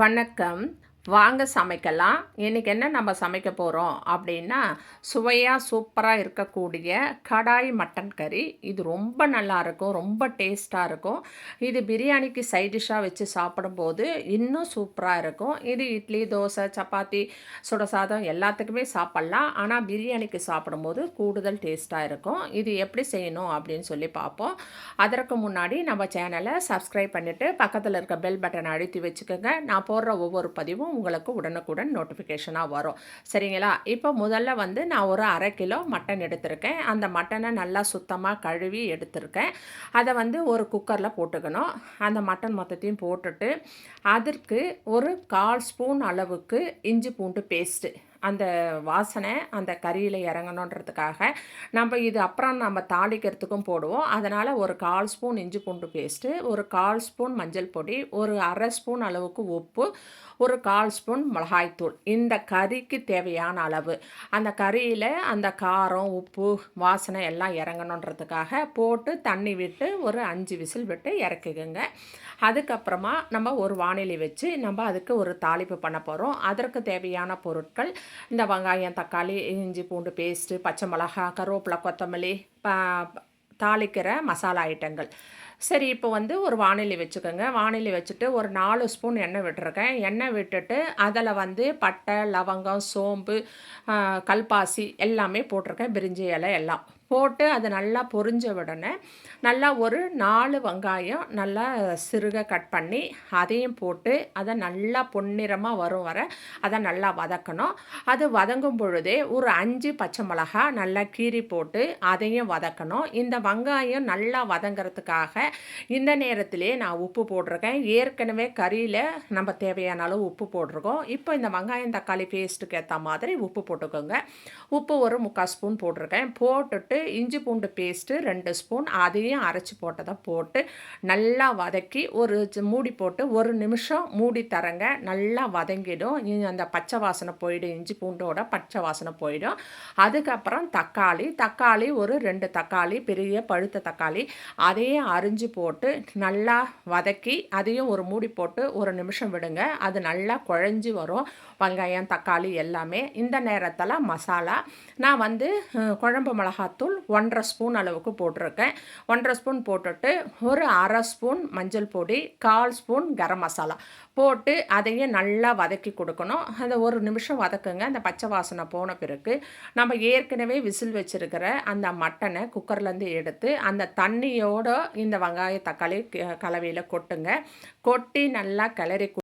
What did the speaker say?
வணக்கம். வாங்க சமைக்கலாம். இன்றைக்கி என்ன நம்ம சமைக்க போகிறோம் அப்படின்னா சுவையாக சூப்பராக இருக்கக்கூடிய கடாய் மட்டன் கறி. இது ரொம்ப நல்லா இருக்கும் ரொம்ப டேஸ்ட்டாக இருக்கும். இது பிரியாணிக்கு சைட் டிஷ்ஷாக வச்சு சாப்பிடும்போது இன்னும் சூப்பராக இருக்கும். இது இட்லி தோசை சப்பாத்தி சுட சாதம் எல்லாத்துக்குமே சாப்பிட்லாம். ஆனால் பிரியாணிக்கு சாப்பிடும்போது கூடுதல் டேஸ்ட்டாக இருக்கும். இது எப்படி செய்யணும் அப்படின்னு சொல்லி பார்ப்போம். அதற்கு முன்னாடி நம்ம சேனலை சப்ஸ்கிரைப் பண்ணிவிட்டு பக்கத்தில் இருக்க பெல் பட்டனை அழுத்தி வச்சுக்கோங்க. நான் போடுற ஒவ்வொரு பதிவும் உங்களுக்கு உடனுக்குடன் நோட்டிஃபிகேஷனாக வரும். சரிங்களா? இப்போ முதல்ல வந்து நான் ஒரு அரை கிலோ மட்டன் எடுத்திருக்கேன். அந்த மட்டனை நல்லா சுத்தமாக கழுவி எடுத்திருக்கேன். அதை வந்து ஒரு குக்கரில் போட்டுக்கணும். அந்த மட்டன் மொத்தத்தையும் போட்டுட்டு அதற்கு ஒரு கால் ஸ்பூன் அளவுக்கு இஞ்சி பூண்டு பேஸ்ட்டு அந்த வாசனை அந்த கறியில் இறங்கணுன்றதுக்காக நம்ம இது அப்புறம் நம்ம தாளிக்கிறதுக்கும் போடுவோம். அதனால் ஒரு கால் ஸ்பூன் இஞ்சி பூண்டு பேஸ்ட்டு ஒரு கால் ஸ்பூன் மஞ்சள் பொடி ஒரு அரை ஸ்பூன் அளவுக்கு உப்பு ஒரு கால் ஸ்பூன் மிளகாய்த்தூள் இந்த கறிக்கு தேவையான அளவு. அந்த கறியில் அந்த காரம் உப்பு வாசனை எல்லாம் இறங்கணுன்றதுக்காக போட்டு தண்ணி விட்டு ஒரு அஞ்சு விசில் விட்டு இறக்கிக்குங்க அதுக்கப்புறமா நம்ம ஒரு வானிலை வச்சு நம்ம அதுக்கு ஒரு தாளிப்பு பண்ண போகிறோம் அதற்கு தேவையான பொருட்கள் இந்த வெங்காயம் தக்காளி இஞ்சி பூண்டு பேஸ்ட்டு பச்சை மிளகா கருவேப்பிலை கொத்தமல்லி தாளிக்கிற மசாலா ஐட்டங்கள் சரி இப்போ வந்து ஒரு வானிலை வச்சுக்கோங்க. வானிலை வச்சுட்டு ஒரு நாலு ஸ்பூன் எண்ணெய் விட்டுருக்கேன். எண்ணெய் விட்டுட்டு அதில் வந்து பட்டை லவங்கம் சோம்பு கல்பாசி எல்லாமே போட்டிருக்கேன். பிரிஞ்சி இலை எல்லாம். போட்டு அது நல்லா பொரிஞ்ச உடனே நல்லா ஒரு நாலு வெங்காயம் நல்லா சிறுக கட் பண்ணி அதையும் போட்டு அதை நல்லா பொன்னிறமாக வரும் வர அதை நல்லா வதக்கணும். அது வதங்கும் பொழுதே ஒரு அஞ்சு பச்சை மிளகா நல்லா கீறி போட்டு அதையும் வதக்கணும். இந்த வெங்காயம் நல்லா வதங்கிறதுக்காக இந்த நேரத்திலே நான் உப்பு போட்டிருக்கேன். ஏற்கனவே கறியில் நம்ம தேவையான அளவு உப்பு போட்டிருக்கோம். இப்போ இந்த வெங்காயம் தக்காளி பேஸ்ட்டுக்கு ஏற்ற மாதிரி உப்பு போட்டுக்கோங்க. உப்பு ஒரு முக்கால் ஸ்பூன் போட்டிருக்கேன். போட்டுட்டு இஞ்சி பூண்டு பேஸ்ட்டு ரெண்டு ஸ்பூன். அதையும் அரைச்சி போட்டதை போட்டு நல்லா வதக்கி ஒரு மூடி போட்டு ஒரு நிமிஷம் மூடி தரங்க. நல்லா வதங்கிடும். அந்த பச்சை வாசனை போயிடும். இஞ்சி பூண்டோட பச்சை வாசனை போயிடும். அதுக்கப்புறம் தக்காளி. தக்காளி ஒரு ரெண்டு தக்காளி பெரிய பழுத்த தக்காளி. அதையும் அரிஞ்சு போட்டு நல்லா வதக்கி அதையும் ஒரு மூடி போட்டு ஒரு நிமிஷம் விடுங்க. அது நல்லா குழஞ்சி வரும். வெங்காயம் தக்காளி எல்லாமே இந்த நேரத்தில் மசாலா. நான் வந்து குழம்பு மிளகாத்தூள் ஒன்றரை ஸ்பூன் அளவுக்கு போட்டிருக்கேன். ஒன்றரை ஸ்பூன் போட்டுட்டு ஒரு அரை ஸ்பூன் மஞ்சள் பொடி கால் ஸ்பூன் கரம் மசாலா போட்டு அதையும் நல்லா வதக்கி கொடுக்கணும். அந்த ஒரு நிமிஷம் வதக்குங்க. அந்த பச்சை வாசனை போன பிறகு நம்ம ஏற்கனவே விசில் வச்சுருக்கிற அந்த மட்டனை குக்கர்லேருந்து எடுத்து அந்த தண்ணியோட இந்த வெங்காய தக்காளி கலவையில் கொட்டுங்க. கொட்டி நல்லா கிளறி